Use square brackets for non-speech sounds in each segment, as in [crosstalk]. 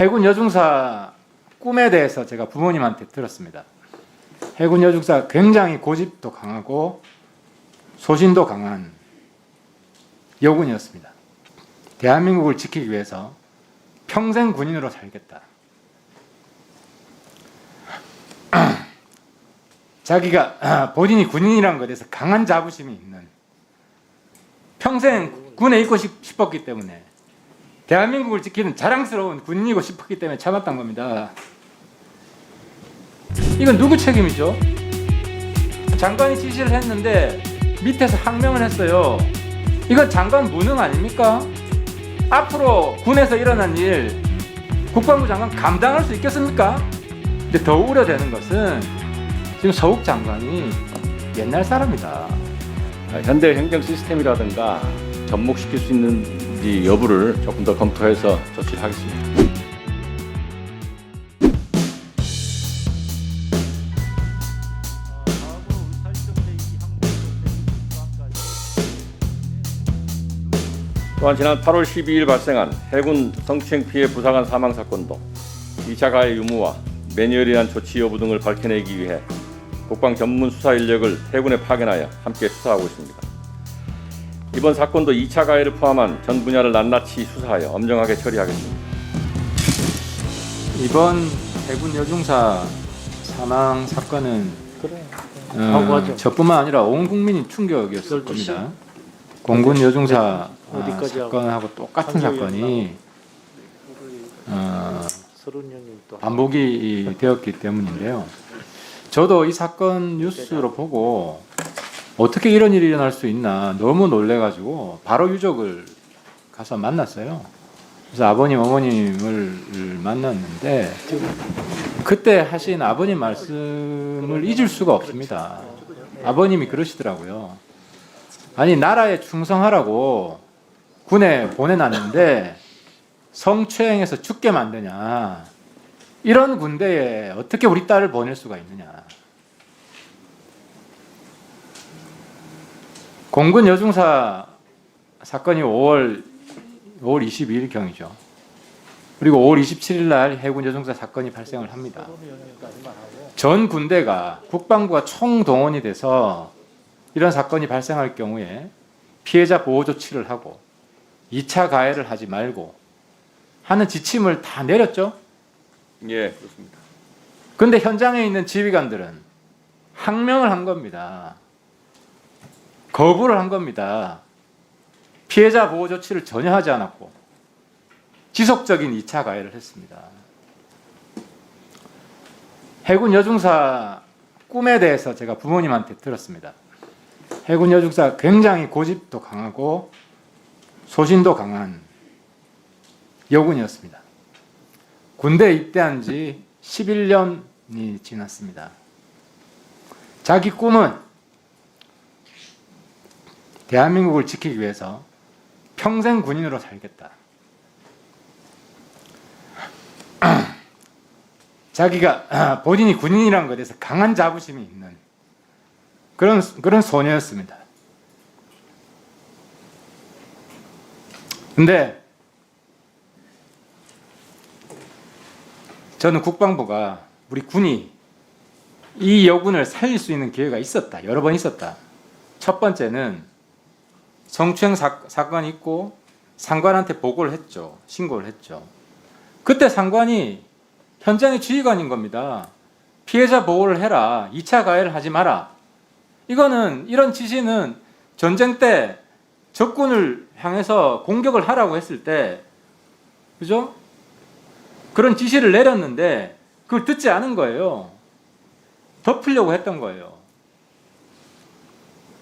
해군 여중사 꿈에 대해서 제가 부모님한테 들었습니다. 해군 여중사 굉장히 고집도 강하고 소신도 강한 여군이었습니다. 대한민국을 지키기 위해서 평생 군인으로 살겠다. [clears throat] 자기가 본인이 군인이라는 것에 대해서 강한 자부심이 있는 평생 군에 있고 싶, 싶었기 때문에 대한민국을 지키는 자랑스러운 군인이고 싶었기 때문에 참았던 겁니다. 이건 누구 책임이죠? 장관이 지시를 했는데 밑에서 항명을 했어요. 이건 장관 무능 아닙니까? 앞으로 군에서 일어난 일 국방부 장관 감당할 수 있겠습니까? 근데 더 우려되는 것은 지금 서욱 장관이 옛날 사람이다. 아, 현대 행정 시스템이라든가 접목시킬 수 있는 지 여부를 조금 더 검토해서 조치를 하겠습니다. 또한 지난 8월 12일 발생한 해군 성추행 피해 부사관 사망 사건도 2차 가해 유무와 매뉴얼이란 조치 여부 등을 밝혀내기 위해 국방 전문 수사 인력을 해군에 파견하여 함께 수사하고 있습니다. 이번 사건도 2차 가해를 포함한 전 분야를 낱낱이 수사하여 엄정하게 처리하겠습니다. 이번 해군 여중사 사망 사건은 그래. 어, 하죠. 저뿐만 아니라 온 국민이 충격이었을 12시. 겁니다. 공군 여중사 아, 어디까지 하고? 사건하고 똑같은 사건이 어, 서른 형님 또 반복이 되었기 때문인데요. 저도 이 사건 뉴스로 보고 어떻게 이런 일이 일어날 수 있나 너무 놀래가지고 바로 유족을 가서 만났어요. 그래서 아버님 어머님을 만났는데 그때 하신 아버님 말씀을 잊을 수가 없습니다. 아버님이 그러시더라고요. 아니 나라에 충성하라고 군에 보내놨는데 성추행해서 죽게 만드냐 이런 군대에 어떻게 우리 딸을 보낼 수가 있느냐 공군 여중사 사건이 5월 5월 22일 경이죠. 그리고 5월 27일 날 해군 여중사 사건이 발생을 합니다. 전 군대가 국방부가 총동원이 돼서 이런 사건이 발생할 경우에 피해자 보호 조치를 하고 2차 가해를 하지 말고 하는 지침을 다 내렸죠. 예, 그렇습니다. 근데 현장에 있는 지휘관들은 항명을 한 겁니다. 거부를 한 겁니다. 피해자 보호 조치를 전혀 하지 않았고 지속적인 2차 가해를 했습니다. 해군 여중사 꿈에 대해서 제가 부모님한테 들었습니다. 해군 여중사 굉장히 고집도 강하고 소신도 강한 여군이었습니다. 군대에 입대한 지 11년이 지났습니다. 자기 꿈은 대한민국을 지키기 위해서 평생 군인으로 살겠다. [clears throat] 자기가 본인이 군인이라는 것에 대해서 강한 자부심이 있는 그런 그런 소녀였습니다. 근데 저는 국방부가 우리 군이 이 여군을 살릴 수 있는 기회가 있었다. 여러 번 있었다. 첫 번째는 성추행 사, 사건이 있고 상관한테 보고를 했죠. 신고를 했죠. 그때 상관이 현장의 지휘관인 겁니다. 피해자 보호를 해라. 2차 가해를 하지 마라. 이거는 이런 지시는 전쟁 때 적군을 향해서 공격을 하라고 했을 때 그죠? 그런 지시를 내렸는데 그걸 듣지 않은 거예요. 덮으려고 했던 거예요.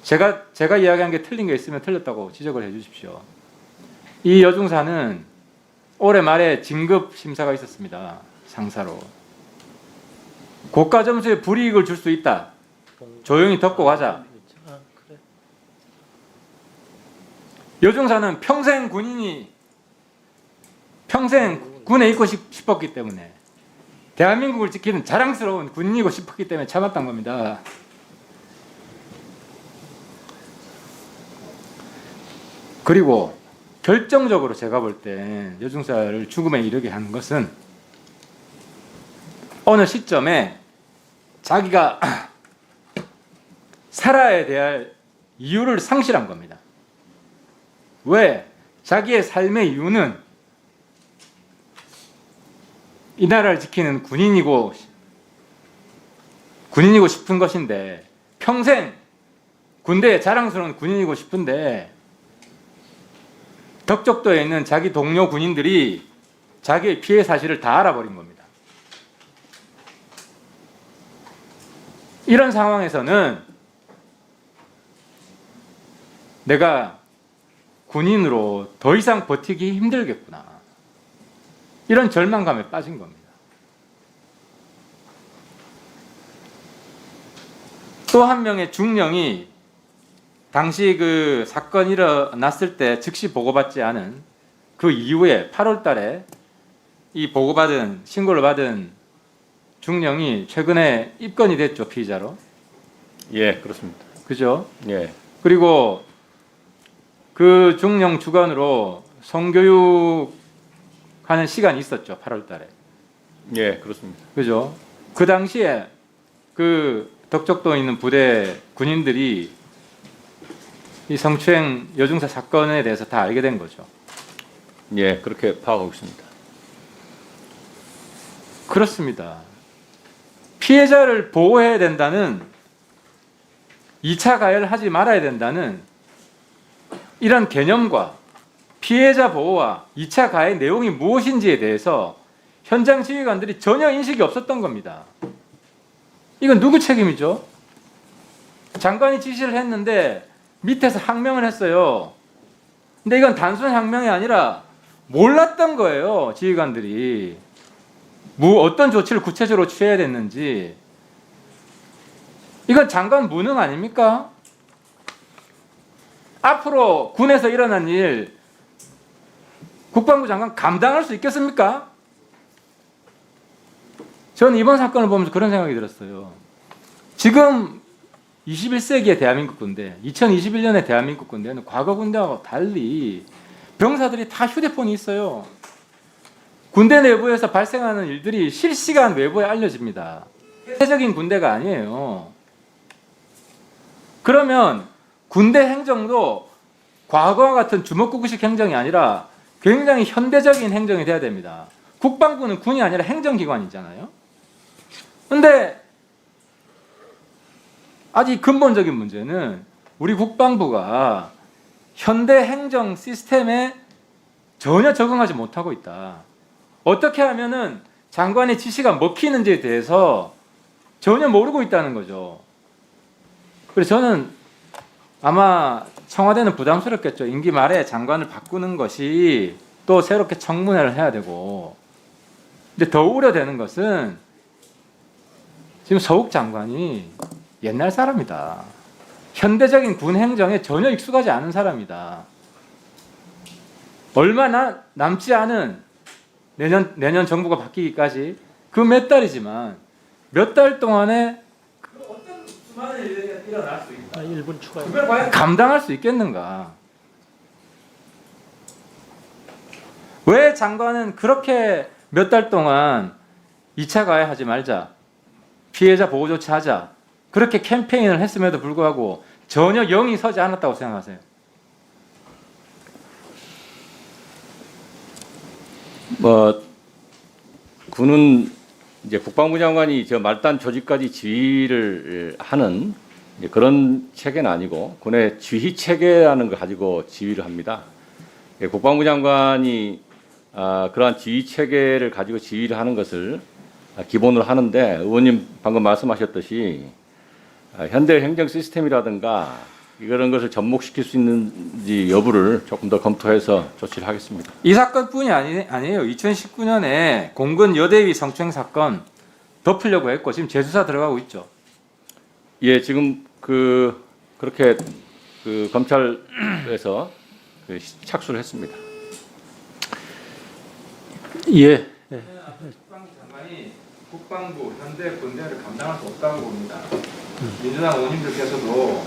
제가 제가 이야기한 게 틀린 게 있으면 틀렸다고 지적을 해 주십시오. 이 여중사는 올해 말에 진급 심사가 있었습니다. 상사로. 고가 점수에 불이익을 줄 수 있다. 조용히 덮고 가자. 여중사는 평생 군인이 평생 군에 있고 싶, 싶었기 때문에 대한민국을 지키는 자랑스러운 군인이고 싶었기 때문에 참았던 겁니다. 그리고 결정적으로 제가 볼 때 여중사를 죽음에 이르게 하는 것은 어느 시점에 자기가 [clears throat] 살아야 될 이유를 상실한 겁니다. 왜? 자기의 삶의 이유는 이 나라를 지키는 군인이고 군인이고 싶은 것인데 평생 군대에 자랑스러운 군인이고 싶은데 덕적도에 있는 자기 동료 군인들이 자기의 피해 사실을 다 알아버린 겁니다. 이런 상황에서는 내가 군인으로 더 이상 버티기 힘들겠구나. 이런 절망감에 빠진 겁니다. 또 한 명의 중령이 당시 그 사건이 일어났을 때 즉시 보고받지 않은 그 이후에 8월 달에 이 보고받은 신고를 받은 중령이 최근에 입건이 됐죠 피의자로 예, 그렇습니다. 그죠? 예, 그리고 그 중령 주관으로 성교육 하는 시간이 있었죠 8월 달에 예, 그렇습니다. 그죠? 그 당시에 그 덕적도에 있는 부대 군인들이 이 성추행 여중사 사건에 대해서 다 알게 된 거죠. 예, 그렇게 파악하고 있습니다. 그렇습니다. 피해자를 보호해야 된다는 2차 가해를 하지 말아야 된다는 이런 개념과 피해자 보호와 2차 가해 내용이 무엇인지에 대해서 현장 지휘관들이 전혀 인식이 없었던 겁니다. 이건 누구 책임이죠? 장관이 지시를 했는데 밑에서 항명을 했어요. 근데 이건 단순 항명이 아니라 몰랐던 거예요, 지휘관들이. 뭐 어떤 조치를 구체적으로 취해야 됐는지 이건 장관 무능 아닙니까? 앞으로 군에서 일어난 일 국방부 장관 감당할 수 있겠습니까? 저는 이번 사건을 보면서 그런 생각이 들었어요. 지금 21세기의 대한민국 군대, 2021년의 대한민국 군대는 과거 군대와 달리 병사들이 다 휴대폰이 있어요. 군대 내부에서 발생하는 일들이 실시간 외부에 알려집니다. 폐쇄적인 군대가 아니에요. 그러면 군대 행정도 과거와 같은 주먹구구식 행정이 아니라 굉장히 현대적인 행정이 돼야 됩니다. 국방부는 군이 아니라 행정기관이잖아요. 근데 아직 근본적인 문제는 우리 국방부가 현대 행정 시스템에 전혀 적응하지 못하고 있다. 어떻게 하면은 장관의 지시가 먹히는지에 대해서 전혀 모르고 있다는 거죠. 그래서 저는 아마 청와대는 부담스럽겠죠. 임기 말에 장관을 바꾸는 것이 또 새롭게 청문회를 해야 되고. 근데 더 우려되는 것은 지금 서욱 장관이 옛날 사람이다. 현대적인 군 행정에 전혀 익숙하지 않은 사람이다. 얼마나 남지 않은 내년 내년 정부가 바뀌기까지 그 몇 달이지만 몇 달 동안에 그 어떤 수많은 일이 일어날 수 있다. 아, 1분 추가요. 그걸 과연 감당할 수 있겠는가? 왜 장관은 그렇게 몇 달 동안 2차 가해하지 말자, 피해자 보호 조치하자, 그렇게 캠페인을 했음에도 불구하고 전혀 영이 서지 않았다고 생각하세요? 뭐 군은 이제 국방부 장관이 저 말단 조직까지 지휘를 하는 이제 그런 체계는 아니고 군의 지휘 체계라는 걸 가지고 지휘를 합니다. 예, 국방부 장관이 아, 그러한 지휘 체계를 가지고 지휘를 하는 것을 아, 기본으로 하는데 의원님 방금 말씀하셨듯이 아, 현대 행정 시스템이라든가 이런 것을 접목시킬 수 있는지 여부를 조금 더 검토해서 조치를 하겠습니다. 이 사건뿐이 아니, 아니에요. 2019년에 공군 여대위 성추행 사건 덮으려고 했고 지금 재수사 들어가고 있죠. 예, 지금 그 그렇게 그 검찰에서 그 시- 착수를 했습니다. 예. 국방부 장관이 국방부 현대 군대를 감당할 수 없다고 봅니다. 민주당 의원님들께서도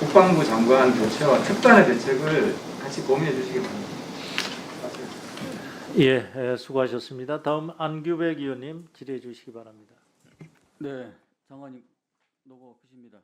국방부 장관 교체와 특단의 대책을 같이 고민해 주시기 바랍니다. 예, 예, 수고하셨습니다. 다음 안규백 의원님 질의해 주시기 바랍니다. 네, 장관님 노고 크십니다.